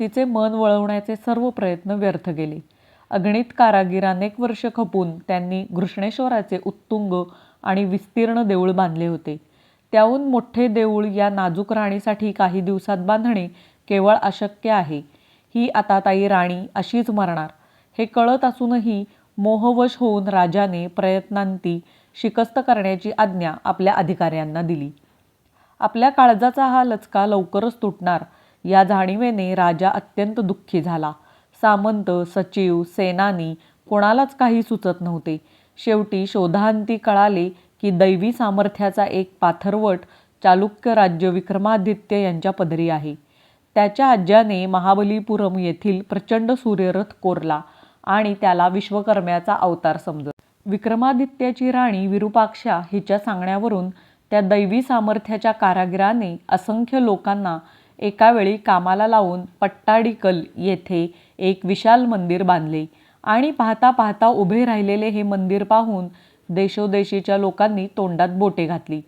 तिचे मन वळवण्याचे सर्व प्रयत्न व्यर्थ गेले. अगणित कारागीर अनेक वर्ष खपून त्यांनी घृष्णेश्वराचे उत्तुंग आणि विस्तीर्ण देऊळ बांधले होते. त्याहून मोठे देऊळ या नाजूक राणीसाठी काही दिवसात बांधणे केवळ अशक्य आहे. ही आता ताई राणी अशीच मरणार. हे कळत असूनही मोहवश होऊन राजाने प्रयत्नांती शिकस्त करण्याची आज्ञा आपल्या अधिकाऱ्यांना दिली. आपल्या काळजाचा हा लचका लवकरच तुटणार. या जाणीवेने राजा अत्यंत दुःखी झाला. सामंत सचिव सेनानी कोणालाच काही सुचत नव्हते. शेवटी शोधांती कळाले की दैवी सामर्थ्याचा एक पाथरवट चालुक्य राज्य विक्रमादित्य यांच्या पदरी आहे. त्याच्या आज्याने महाबलीपुरम येथील प्रचंड सूर्यरथ कोरला आणि त्याला विश्वकर्म्याचा अवतार समजत. विक्रमादित्याची राणी विरूपाक्षा हिच्या सांगण्यावरून त्या दैवी सामर्थ्याच्या कारागिराने असंख्य लोकांना एकावेळी कामाला लावून पट्टाडिकल येथे एक विशाल मंदिर बांधले. आणि पाहता पाहता उभे राहिलेले हे मंदिर पाहून देशोदेशीच्या लोकांनी तोंडात बोटे घातली.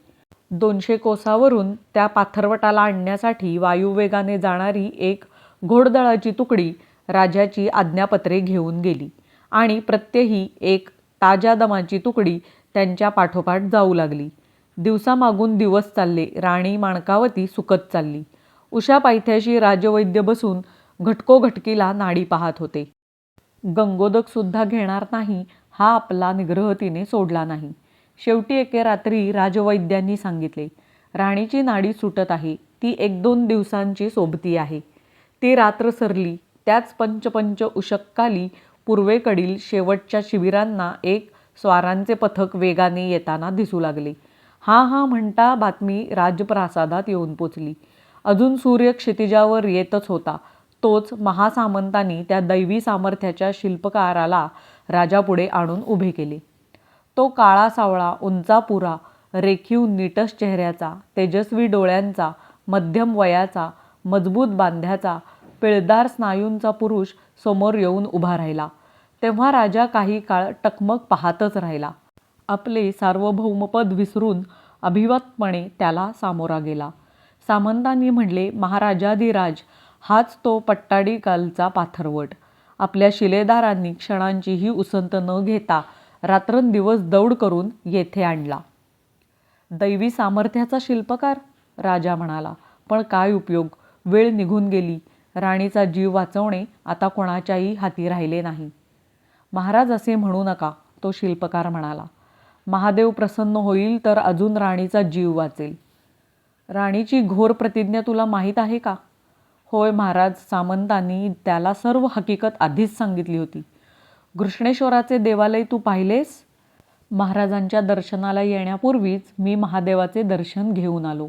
दोनशे कोसावरून त्या पाथरवटाला आणण्यासाठी वायुवेगाने जाणारी एक घोडदळाची तुकडी राजाची आज्ञापत्रे घेऊन गेली. आणि प्रत्येही एक ताज्या दमाची तुकडी त्यांच्या पाठोपाठ जाऊ लागली. दिवसामागून दिवस चालले. राणी माणकावती सुकत चालली. उषा पायथ्याशी राजवैद्य बसून घटकोघटकीला नाडी पाहत होते. गंगोदकसुद्धा घेणार नाही हा आपला निग्रह तिने सोडला नाही. शेवटी एके रात्री राजवैद्यांनी सांगितले राणीची नाडी सुटत आहे ती एक दोन दिवसांची सोबती आहे. ती रात्र सरली त्याच पंचपंच उशक्काली पूर्वेकडील शेवटच्या शिबिरांना एक स्वारांचे पथक वेगाने येताना दिसू लागले. हा हा म्हणता बातमी राजप्रासादात येऊन पोचली. अजून सूर्य क्षितिजावर येतच होता. तोच महासामंतांनी त्या दैवी सामर्थ्याच्या शिल्पकाराला राजापुढे आणून उभे केले. तो काळा सावळा उंचापुरा रेखीव नीटस चेहऱ्याचा तेजस्वी डोळ्यांचा मध्यम वयाचा मजबूत बांध्याचा पिळदार स्नायूंचा पुरुष समोर येऊन उभा राहिला. तेव्हा राजा काही काळ टकमक पाहतच राहिला. आपले सार्वभौमपद विसरून अभिवतपणे त्याला सामोरा गेला. सामंतांनी म्हणले महाराजाधिराज हाच तो पट्टाडी कालचा पाथरवट आपल्या शिलेदारांनी क्षणांचीही उसंत न घेता रात्रंदिवस दौड करून येथे आणला. दैवी सामर्थ्याचा शिल्पकार राजा म्हणाला. पण काय उपयोग? वेळ निघून गेली. राणीचा जीव वाचवणे आता कोणाच्याही हाती राहिले नाही. महाराज असे म्हणू नका तो शिल्पकार म्हणाला. महादेव प्रसन्न होईल तर अजून राणीचा जीव वाचेल. राणीची घोर प्रतिज्ञा तुला माहीत आहे का? होय महाराज सामंतांनी त्याला सर्व हकीकत आधीच सांगितली होती. घृष्णेश्वराचे देवालय तू पाहिलेस? महाराजांच्या दर्शनाला येण्यापूर्वीच मी महादेवाचे दर्शन घेऊन आलो.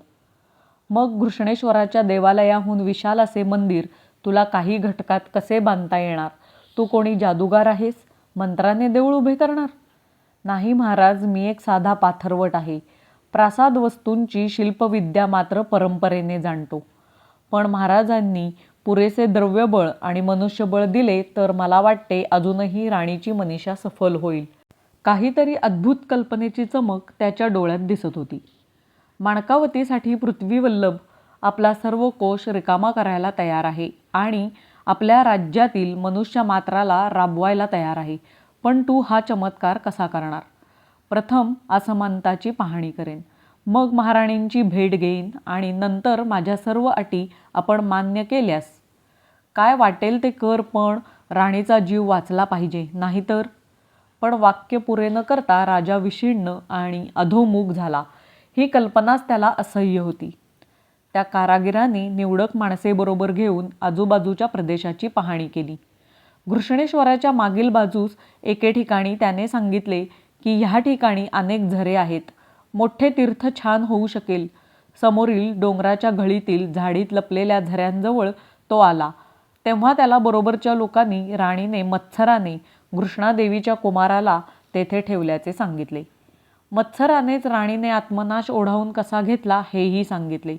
मग घृष्णेश्वराच्या देवालयाहून विशाल असे मंदिर तुला काही घटकात कसे बांधता येणार? तू कोणी जादूगार आहेस? मंत्राने देऊळ उभे करणार? नाही महाराज मी एक साधा पाथरवट आहे. प्रासाद वस्तूंची शिल्पविद्या मात्र परंपरेने जाणतो. पण महाराजांनी पुरेसे द्रव्यबळ आणि मनुष्यबळ दिले तर मला वाटते अजूनही राणीची मनीषा सफल होईल. काहीतरी अद्भुत कल्पनेची चमक त्याच्या डोळ्यात दिसत होती. माणकावतीसाठी पृथ्वीवल्लभ आपला सर्व कोश रिकामा करायला तयार आहे आणि आपल्या राज्यातील मनुष्य मात्राला राबवायला तयार आहे. पण तू हा चमत्कार कसा करणार? प्रथम असमानताची पाहणी करेन. मग महाराणींची भेट घेईन आणि नंतर माझ्या सर्व अटी आपण मान्य केल्यास. काय वाटेल ते कर पण राणीचा जीव वाचला पाहिजे नाहीतर? पण वाक्य पुरे न करता राजा विशीर्ण आणि अधोमुख झाला. ही कल्पनाच त्याला असह्य होती. त्या कारागिरांनी निवडक माणसे बरोबर घेऊन आजूबाजूच्या प्रदेशाची पाहणी केली. घृष्णेश्वराच्या मागील बाजूस एके ठिकाणी त्याने सांगितले की ह्या ठिकाणी अनेक झरे आहेत. मोठे तीर्थ छान होऊ शकेल. समोरील डोंगराच्या घळीतील झाडीत लपलेल्या झऱ्यांजवळ तो आला. तेव्हा त्याला बरोबरच्या लोकांनी राणीने मत्सराने घृष्णादेवीच्या कुमाराला तेथे ठेवल्याचे सांगितले. मत्सरानेच राणीने आत्मनाश ओढावून कसा घेतला हेही सांगितले.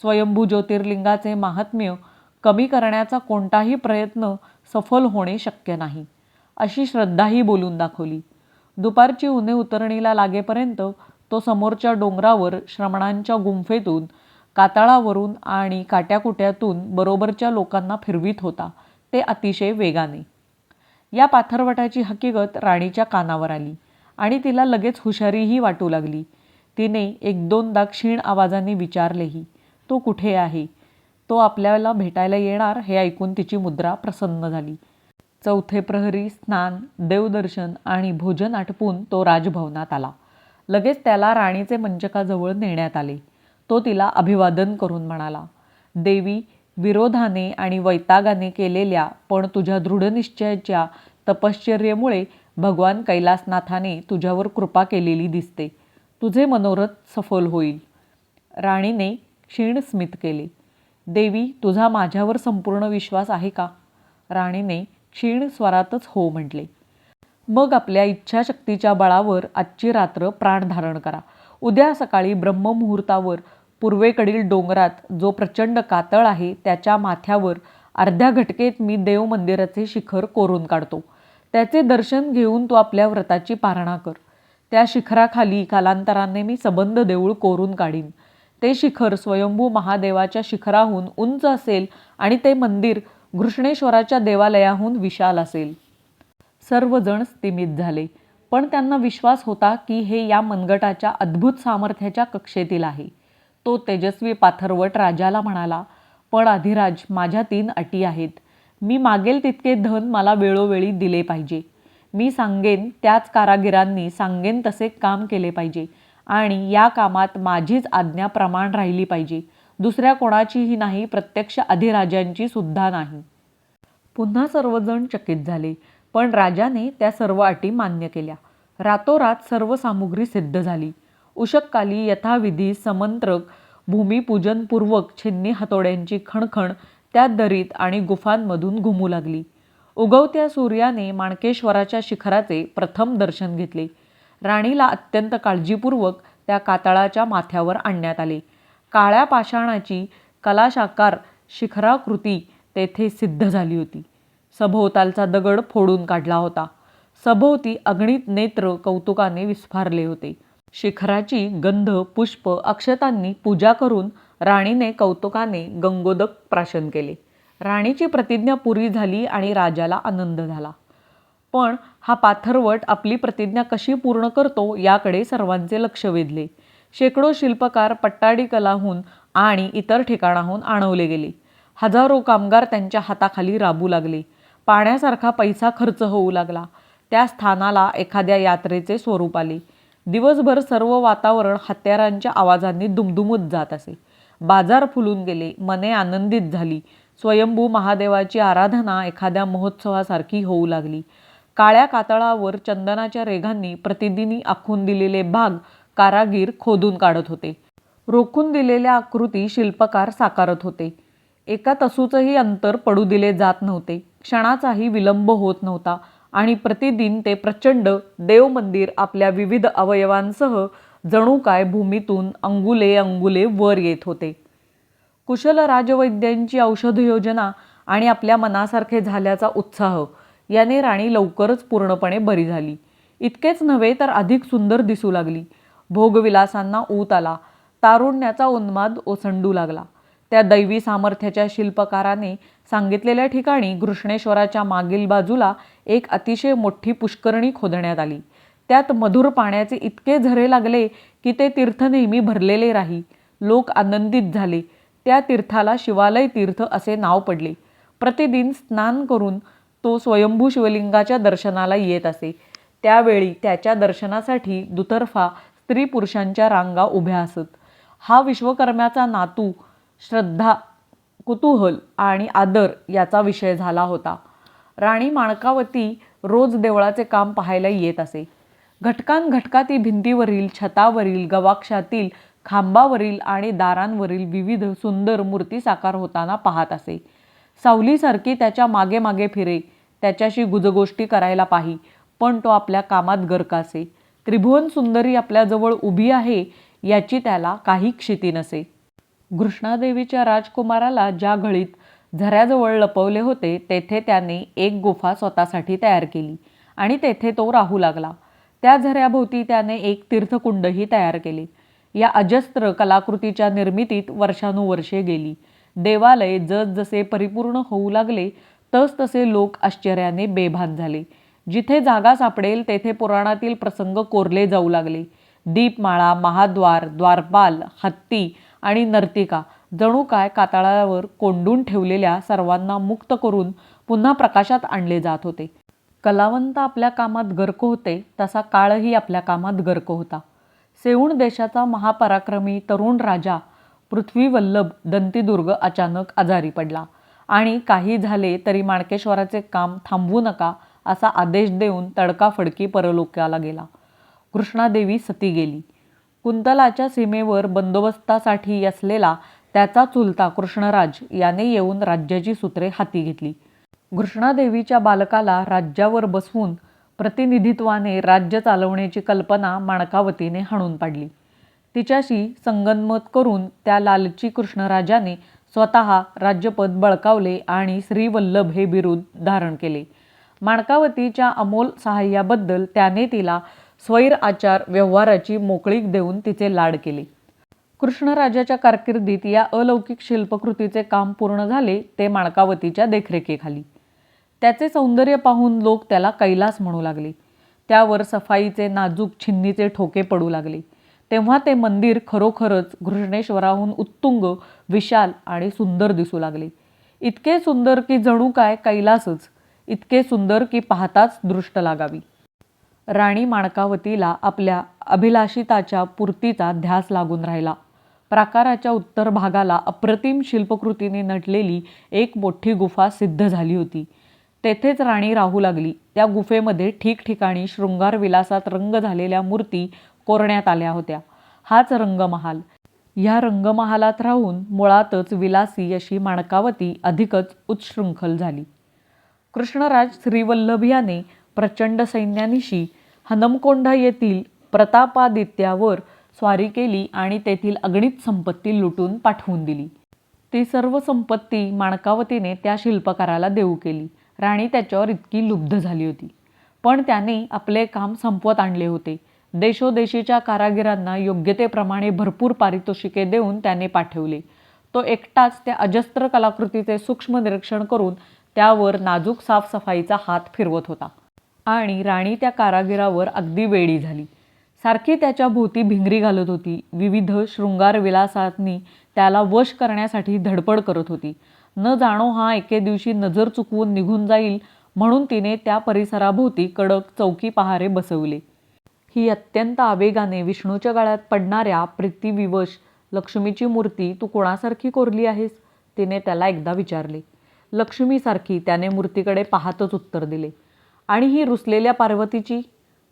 स्वयंभू ज्योतिर्लिंगाचे महात्म्य कमी करण्याचा कोणताही प्रयत्न सफल होणे शक्य नाही. अशी श्रद्धाही बोलून दाखवली. दुपारची उन्हे उतरणीला लागेपर्यंत तो समोरच्या डोंगरावर श्रमणांच्या गुंफेतून कातळावरून आणि काट्याकुट्यातून बरोबरच्या लोकांना फिरवीत होता. ते अतिशय वेगाने. या पाथरवटाची हकीकत राणीच्या कानावर आली आणि तिला लगेच हुशारीही वाटू लागली. तिने एक दोनदा क्षीण आवाजाने विचारलेही तो कुठे आहे? तो आपल्याला भेटायला येणार? हे ऐकून तिची मुद्रा प्रसन्न झाली. चौथे प्रहरी स्नान देवदर्शन आणि भोजन आटपून तो राजभवनात आला. लगेच त्याला राणीचे मंचकाजवळ नेण्यात आले. तो तिला अभिवादन करून म्हणाला देवी विरोधाने आणि वैतागाने केलेल्या पण तुझ्या दृढनिश्चयाच्या तपश्चर्येमुळे भगवान कैलासनाथाने तुझ्यावर कृपा केलेली दिसते. तुझे मनोरथ सफल होईल. राणीने क्षीण स्मित केले. देवी तुझा माझ्यावर संपूर्ण विश्वास आहे का? राणीने क्षीण स्वरातच हो म्हटले. मग आपल्या इच्छाशक्तीच्या बळावर आजची रात्र प्राण धारण करा. उद्या सकाळी ब्रह्ममुहूर्तावर पूर्वेकडील डोंगरात जो प्रचंड कातळ आहे त्याच्या माथ्यावर अर्ध्या घटकेत मी देव मंदिराचे शिखर कोरून काढतो. त्याचे दर्शन घेऊन तू आपल्या व्रताची पारणा कर. त्या शिखराखाली कालांतराने मी सबंध देऊळ कोरून काढीन. ते शिखर स्वयंभू महादेवाच्या शिखराहून उंच असेल आणि ते मंदिर घृष्णेश्वराच्या देवालयाहून विशाल असेल. सर्वजण स्तिमित झाले. पण त्यांना विश्वास होता की हे या मनगटाच्या अद्भुत सामर्थ्याच्या कक्षेतील आहे. तो तेजस्वी पाथरवट राजाला म्हणाला पण अधिराज माझ्या तीन अटी आहेत. मी मागेल तितके धन मला वेळोवेळी दिले पाहिजे. मी सांगेन त्याच कारागिरांनी सांगेन तसे काम केले पाहिजे. आणि या कामात माझीच आज्ञा प्रमाण राहिली पाहिजे. दुसऱ्या कोणाचीही नाही प्रत्यक्ष अधिराजांची सुद्धा नाही. पुन्हा सर्वजण चकित झाले पण राजाने त्या सर्व अटी मान्य केल्या. रातोरात सर्व सामुग्री सिद्ध झाली. उशककाली यथाविधी समंत्रक भूमिपूजनपूर्वक छिन्नी हातोड्यांची खणखण त्या दरीत आणि गुफांमधून घुमू लागली. उगवत्या सूर्याने माणकेश्वराच्या शिखराचे प्रथम दर्शन घेतले. राणीला अत्यंत काळजीपूर्वक त्या कातळाच्या माथ्यावर आणण्यात आले. काळ्या पाषाणाची कलाशाकार शिखराकृती तेथे सिद्ध झाली होती. सभोवतालचा दगड फोडून काढला होता. सभोवती अग्नित नेत्र कौतुकाने विस्फारले होते. शिखराची गंध पुष्प अक्षतांनी पूजा करून राणीने कौतुकाने गंगोदक प्राशन केले. राणीची प्रतिज्ञा पुरी झाली आणि राजाला आनंद झाला. पण हा पाथरवट आपली प्रतिज्ञा कशी पूर्ण करतो याकडे सर्वांचे लक्ष वेधले. शेकडो शिल्पकार पट्टाडी कलाहून आणि इतर ठिकाणाहून आणवले गेले. हजारो कामगार त्यांच्या हाताखाली राबू लागले. पाण्यासारखा पैसा खर्च होऊ लागला. त्या स्थानाला एखाद्या यात्रेचे स्वरूप आले. दिवसभर सर्व वातावरण हत्यारांच्या आवाजांनी दुमदुमत जात असे. बाजार फुलून गेले. मने आनंदित झाली. स्वयंभू महादेवाची आराधना एखाद्या महोत्सवासारखी होऊ लागली. काळ्या कातळावर चंदनाच्या रेघांनी प्रतिदिनी आखून दिलेले भाग कारागीर खोदून काढत होते. रोखून दिलेल्या आकृती शिल्पकार साकारत होते. एका तसूचंही अंतर पडू दिले जात नव्हते. क्षणाचाही विलंब होत नव्हता आणि प्रतिदिन ते प्रचंड देवमंदिर आपल्या विविध अवयवांसह जणू काय भूमीतून अंगुले अंगुले वर येत होते. कुशल राजवैद्यांची औषध योजना आणि आपल्या मनासारखे झाल्याचा उत्साह याने राणी लवकरच पूर्णपणे बरी झाली. इतकेच नव्हे तर अधिक सुंदर दिसू लागली. भोगविलासांना ऊत आला. तारुण्याचा उन्माद ओसंडू लागला. त्या दैवी सामर्थ्याच्या शिल्पकाराने सांगितलेल्या ठिकाणी घृष्णेश्वराच्या मागील बाजूला एक अतिशय मोठी पुष्करणी खोदण्यात आली. त्यात मधुर पाण्याचे इतके झरे लागले की ते तीर्थ नेहमी भरलेले राही. लोक आनंदित झाले. त्या तीर्थाला शिवालय तीर्थ असे नाव पडले. प्रतिदिन स्नान करून तो स्वयंभू शिवलिंगाच्या दर्शनाला येत असे. त्यावेळी त्याच्या दर्शनासाठी दुतर्फा स्त्री पुरुषांच्या रांगा उभ्या असत. हा विश्वकर्म्याचा नातू श्रद्धा कुतूहल आणि आदर याचा विषय झाला होता. राणी माणकावती रोज देवळाचे काम पाहायला येत असे. घटकान घटकाती भिंतीवरील छतावरील गवाक्षातील खांबावरील आणि दारांवरील विविध सुंदर मूर्ती साकार होताना पाहत असे. सावलीसारखी त्याच्यामागे मागे फिरे त्याच्याशी गुजगोष्टी करायला पाही पण तो आपल्या कामात गरकासे त्रिभुवन सुंदरी आपल्याजवळ उभी आहे याची त्याला काही क्षिती नसे. कृष्णादेवीच्या राजकुमाराला ज्या घळीत झऱ्याजवळ लपवले होते तेथे त्याने एक गुफा स्वतःसाठी तयार केली आणि तेथे तो राहू लागला. त्या झऱ्याभोवती त्याने एक तीर्थकुंडही तयार केले. या अजस्त्र कलाकृतीच्या निर्मितीत वर्षानुवर्षे गेली. देवालय जसजसे परिपूर्ण होऊ लागले तसतसे लोक आश्चर्याने बेभान झाले. जिथे जागा सापडेल तेथे पुराणातील प्रसंग कोरले जाऊ लागले. दीपमाळा महाद्वार द्वारपाल हत्ती आणि नर्तिका जणू काय कातळावर कोंडून ठेवलेल्या सर्वांना मुक्त करून पुन्हा प्रकाशात आणले जात होते. कलावंत आपल्या कामात गर्क होते तसा काळही आपल्या कामात गर्क होता. सेऊण देशाचा महापराक्रमी तरुण राजा पृथ्वीवल्लभ दंतीदुर्ग अचानक आजारी पडला. आणि काही झाले तरी माणकेश्वराचे काम थांबवू नका असा आदेश देऊन तडकाफडकी परलोकाला गेला. कृष्णादेवी सती गेली. कुंतलाच्या सीमेवर बंदोबस्तासाठी असलेला त्याचा चुलता कृष्णराज याने येऊन राज्याची सूत्रे हाती घेतली. कृष्णादेवीच्या बालकाला राज्यावर बसवून प्रतिनिधित्वाने राज्य चालवण्याची कल्पना माणकावतीने हाणून पाडली. तिच्याशी संगनमत करून त्या लालची कृष्णराजाने स्वतः राज्यपद बळकावले आणि श्रीवल्लभ हे बिरुद धारण केले. माणकावतीच्या अमोल सहाय्याबद्दल त्याने तिला स्वैर आचार व्यवहाराची मोकळीक देऊन तिचे लाड केले. कृष्णराजाच्या कारकिर्दीत या अलौकिक शिल्पकृतीचे काम पूर्ण झाले ते माणकावतीच्या देखरेखीखाली. त्याचे सौंदर्य पाहून लोक त्याला कैलास म्हणू लागले. त्यावर सफाईचे नाजूक छिन्नीचे ठोके पडू लागले. तेव्हा ते मंदिर खरोखरच घृष्णेश्वराहून उत्तुंग विशाल आणि सुंदर दिसू लागले. इतके सुंदर की जणू काय कैलासच. इतके सुंदर की पाहताच दृष्ट लागावी. राणी माणकावतीला आपल्या अभिलाषिताच्या पूर्तीचा ध्यास लागून राहिला. प्राकाराच्या उत्तर भागाला अप्रतिम शिल्पकृतीने नटलेली एक मोठी गुफा सिद्ध झाली होती. तेथेच राणी राहू लागली. त्या गुफेमध्ये ठिकठिकाणी शृंगार विलासात रंग झालेल्या मूर्ती कोरण्यात आल्या होत्या. हाच रंगमहाल. ह्या रंगमहालात राहून मुळातच विलासी अशी माणकावती अधिकच उच्छृंखल झाली. कृष्णराज श्रीवल्लभ याने प्रचंड सैन्यानिशी हनमकोंढा येथील प्रतापादित्यावर स्वारी केली आणि तेथील अगणित संपत्ती लुटून पाठवून दिली. ती सर्व संपत्ती माणकावतीने त्या शिल्पकाराला देऊ केली. राणी त्याच्यावर इतकी लुब्ध झाली होती. पण त्याने आपले काम संपवत आणले होते. देशोदेशीच्या कारागिरांना योग्यतेप्रमाणे भरपूर पारितोषिके देऊन त्याने पाठवले. तो एकटाच त्या अजस्त्र कलाकृतीचे सूक्ष्म निरीक्षण करून त्यावर नाजूक साफसफाईचा हात फिरवत होता. आणि राणी त्या कारागिरावर अगदी वेडी झाली. सारखी त्याच्या भोवती भिंगरी घालत होती. विविध शृंगार विलासांनी त्याला वश करण्यासाठी धडपड करत होती. न जाणो हा एके दिवशी नजर चुकवून निघून जाईल म्हणून तिने त्या परिसराभोवती कडक चौकी पहारे बसवले. ही अत्यंत आवेगाने विष्णूच्या गळ्यात पडणाऱ्या प्रीतीविवश लक्ष्मीची मूर्ती तू कोणासारखी कोरली आहेस? तिने त्याला एकदा विचारले. लक्ष्मीसारखी त्याने मूर्तीकडे पाहतच उत्तर दिले. आणि ही रुसलेल्या पार्वतीची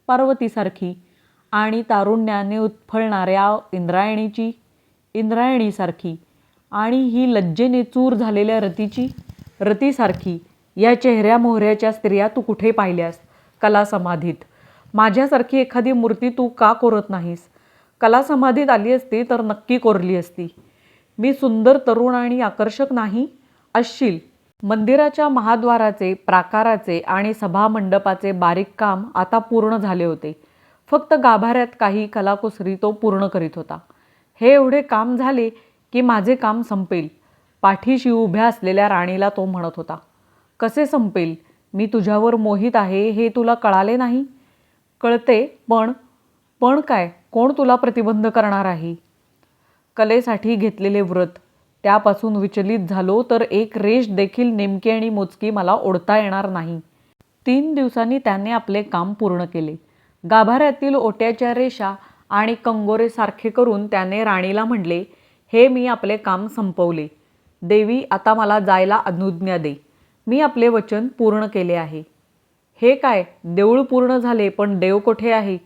पार्वतीसारखी आणि तारुण्याने उत्फळणाऱ्या इंद्रायणीची इंद्रायणीसारखी आणि ही लज्जेने चूर झालेल्या रतीची रतीसारखी या चेहऱ्या मोहऱ्याच्या स्त्रिया तू कुठे पाहिल्यास? कला समाधीत. माझ्यासारखी एखादी मूर्ती तू का कोरत नाहीस? कला समाधीत आली असती तर नक्की कोरली असती. मी सुंदर तरुण आणि आकर्षक नाही असशील मंदिराच्या महाद्वाराचे प्राकाराचे आणि सभामंडपाचे बारीक काम आता पूर्ण झाले होते. फक्त गाभाऱ्यात काही कलाकुसरी तो पूर्ण करीत होता. हे एवढे काम झाले की माझे काम संपेल. पाठीशी उभ्या असलेल्या राणीला तो म्हणत होता कसे संपेल? मी तुझ्यावर मोहित आहे हे तुला कळाले नाही? कळते पण पण काय? कोण तुला प्रतिबंध करणार आहे? कलेसाठी घेतलेले व्रत त्यापासून विचलित झालो तर एक रेष देखील नेमकी आणि मोजकी मला ओढता येणार नाही. तीन दिवसांनी त्याने आपले काम पूर्ण केले. गाभाऱ्यातील ओट्याच्या रेषा आणि कंगोरे सारखे करून त्याने राणीला म्हणले हे मी आपले काम संपवले. देवी आता मला जायला अनुज्ञा दे. मी आपले वचन पूर्ण केले आहे. हे काय? देऊळ पूर्ण झाले पण देव कोठे आहे?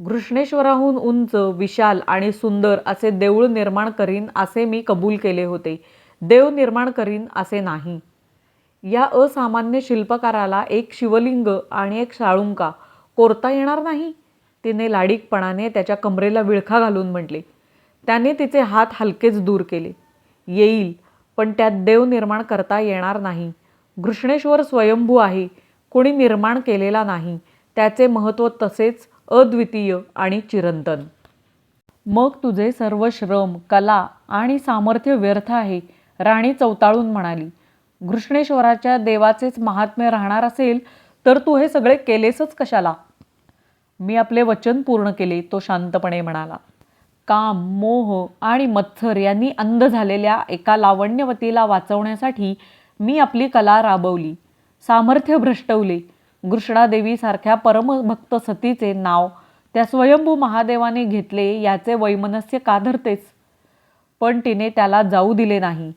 घृष्णेश्वराहून उंच विशाल आणि सुंदर असे देऊळ निर्माण करीन असे मी कबूल केले होते. देव निर्माण करीन असे नाही. या असामान्य शिल्पकाराला एक शिवलिंग आणि एक शाळुंका कोरता येणार नाही? तिने लाडीकपणाने त्याच्या कमरेला विळखा घालून म्हटले. त्याने तिचे हात हलकेच दूर केले. येईल पण त्यात देव निर्माण करता येणार नाही. घृष्णेश्वर स्वयंभू आहे. कोणी निर्माण केलेला नाही. त्याचे महत्त्व तसेच अद्वितीय आणि चिरंतन. मग तुझे सर्व श्रम कला आणि सामर्थ्य व्यर्थ आहे राणी चवताळून म्हणाली. घृष्णेश्वराच्या देवाचेच महात्म्य राहणार असेल तर तू हे सगळे केलेसच कशाला? मी आपले वचन पूर्ण केले तो शांतपणे म्हणाला. काम मोह आणि मत्सर यांनी अंध झालेल्या एका लावण्यवतीला वाचवण्यासाठी मी आपली कला राबवली. सामर्थ्य भ्रष्टवले कृष्णादेवीसारख्या परमभक्त सतीचे नाव त्या स्वयंभू महादेवाने घेतले याचे वैमनस्य काधरतेच. पण तिने त्याला जाऊ दिले नाही.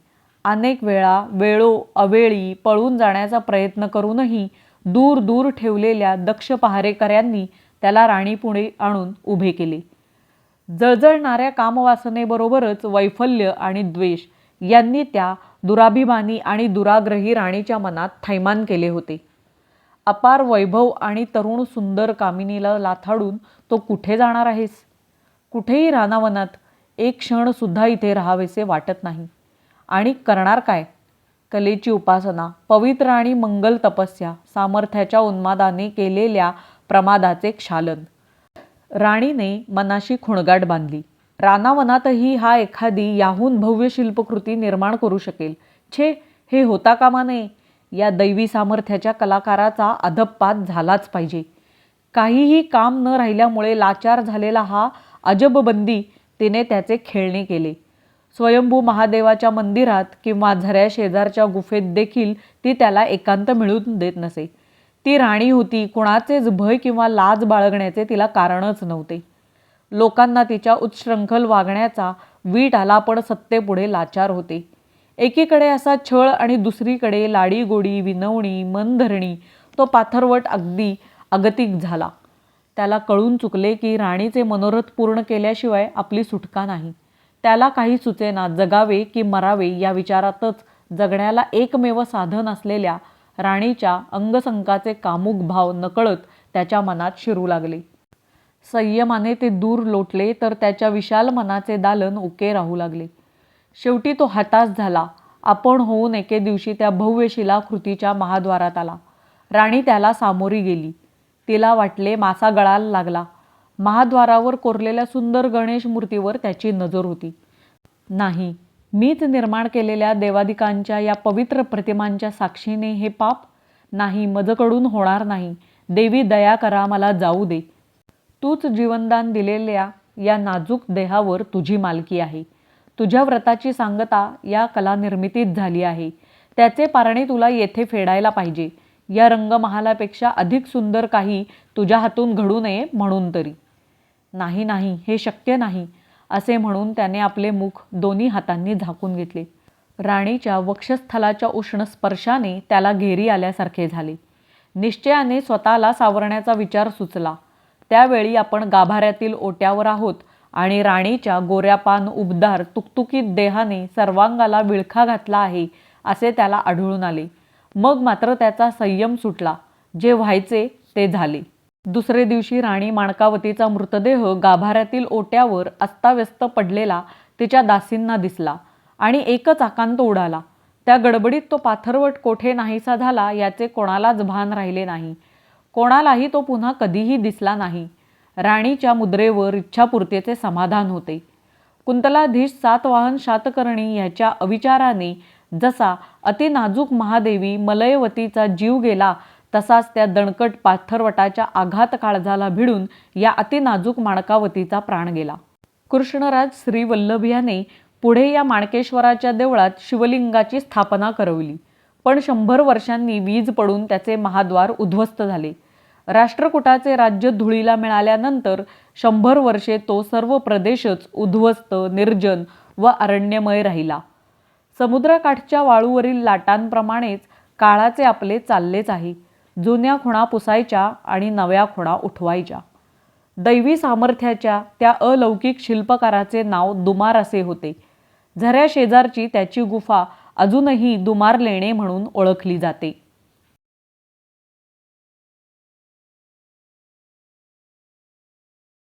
अनेक वेळा वेळो अवेळी पळून जाण्याचा प्रयत्न करूनही दूर दूर ठेवलेल्या दक्ष पहारेकऱ्यांनी त्याला राणीपुढे आणून उभे केले. जळजळणाऱ्या कामवासनेबरोबरच वैफल्य आणि द्वेष यांनी त्या दुराभिमानी आणि दुराग्रही राणीच्या मनात थैमान केले होते. अपार वैभव आणि तरुण सुंदर कामिनीला लाथाडून तो कुठे जाणार आहेस? कुठेही रानावनात एक क्षणसुद्धा इथे राहावेसे वाटत नाही. आणि करणार काय? कलेची उपासना पवित्र आणि मंगल तपस्या सामर्थ्याच्या उन्मादाने केलेल्या प्रमादाचे क्षालन. राणीने मनाशी खुणगाट बांधली. रानावनातही हा एखादी याहून भव्य शिल्पकृती निर्माण करू शकेल. छे हे होता कामा नये. या दैवी सामर्थ्याच्या कलाकाराचा अधपात झालाच पाहिजे. काहीही काम न राहिल्यामुळे लाचार झालेला हा अजबबंदी तिने त्याचे खेळणे केले. स्वयंभू महादेवाच्या मंदिरात किंवा झऱ्या शेजारच्या गुफेत देखील ती त्याला एकांत मिळून देत नसे. ती राणी होती कुणाचेच भय किंवा लाज बाळगण्याचे तिला कारणच नव्हते. लोकांना तिच्या उच्छृंखल वागण्याचा वीट आला पण सत्तेपुढे लाचार होते. एकीकडे असा छळ आणि दुसरीकडे लाडी गोडी विनवणी मनधरणी तो पाथरवट अगदी अगतिक झाला. त्याला कळून चुकले की राणीचे मनोरथ पूर्ण केल्याशिवाय आपली सुटका नाही. त्याला काही सुचेना जगावे की मरावे या विचारातच जगण्याला एकमेव साधन असलेल्या राणीच्या अंगसंकाचे कामुक भाव नकळत त्याच्या मनात शिरू लागले. संयमाने ते दूर लोटले तर त्याच्या विशाल मनाचे दालन उके राहू लागले. शेवटी तो हताश झाला. आपण होऊन एके दिवशी त्या भव्यशिला कृतीच्या महाद्वारात आला. राणी त्याला सामोरी गेली. तिला वाटले मासा गळाला लागला. महाद्वारावर कोरलेल्या सुंदर गणेश मूर्तीवर त्याची नजर होती. नाही मीच निर्माण केलेल्या देवादिकांच्या या पवित्र प्रतिमांच्या साक्षीने हे पाप नाही मजकडून होणार नाही. देवी दया करा मला जाऊ दे. तूच जीवनदान दिलेल्या या नाजूक देहावर तुझी मालकी आहे. तुझ्या व्रताची सांगता या कलानिर्मितीत झाली आहे. त्याचे पारणे तुला येथे फेडायला पाहिजे. या रंगमहालापेक्षा अधिक सुंदर काही तुझ्या हातून घडू नये म्हणून तरी. नाही नाही हे शक्य नाही असे म्हणून त्याने आपले मुख दोन्ही हातांनी झाकून घेतले. राणीच्या वक्षस्थलाच्या उष्ण स्पर्शाने त्याला घेरी आल्यासारखे झाले. निश्चयाने स्वतःला सावरण्याचा विचार सुचला. त्यावेळी आपण गाभाऱ्यातील ओट्यावर आहोत. आणि राणीच्या गोऱ्यापान उबदार तुकतुकीत देहाने सर्वांगाला विळखा घातला आहे असे त्याला आढळून आले. मग मात्र त्याचा संयम सुटला. जे व्हायचे ते झाले. दुसरे दिवशी राणी माणकावतीचा मृतदेह गाभाऱ्यातील ओट्यावर अस्ताव्यस्त पडलेला तिच्या दासींना दिसला आणि एकच आकांत उडाला. त्या गडबडीत तो पाथरवट कोठे नाहीसा झाला याचे कोणालाच भान राहिले नाही. कोणालाही तो पुन्हा कधीही दिसला नाही. राणीच्या मुद्रेवर इच्छापूर्तीचे समाधान होते. कुंतलाधीश सातवाहन शातकर्णी ह्याच्या अविचाराने जसा अतिनाजूक महादेवी मलयवतीचा जीव गेला तसाच त्या दणकट पाथरवटाच्या आघात काळजाला भिडून या अतिनाजूक माणकावतीचा प्राण गेला. कृष्णराज श्री वल्लभ याने पुढे या माणकेश्वराच्या देवळात शिवलिंगाची स्थापना करवली. पण शंभर वर्षांनी वीज पडून त्याचे महाद्वार उद्ध्वस्त झाले. राष्ट्रकुटाचे राज्य धुळीला मिळाल्यानंतर शंभर वर्षे तो सर्व प्रदेशच उद्ध्वस्त निर्जन व अरण्यमय राहिला. समुद्रकाठच्या वाळूवरील लाटांप्रमाणेच काळाचे आपले चाललेच आहे. जुन्या खुणा पुसायच्या आणि नव्या खुणा उठवायच्या. दैवी सामर्थ्याच्या त्या अलौकिक शिल्पकाराचे नाव दुमार असे होते. झऱ्या शेजारची त्याची गुफा अजूनही दुमार लेणे म्हणून ओळखली जाते.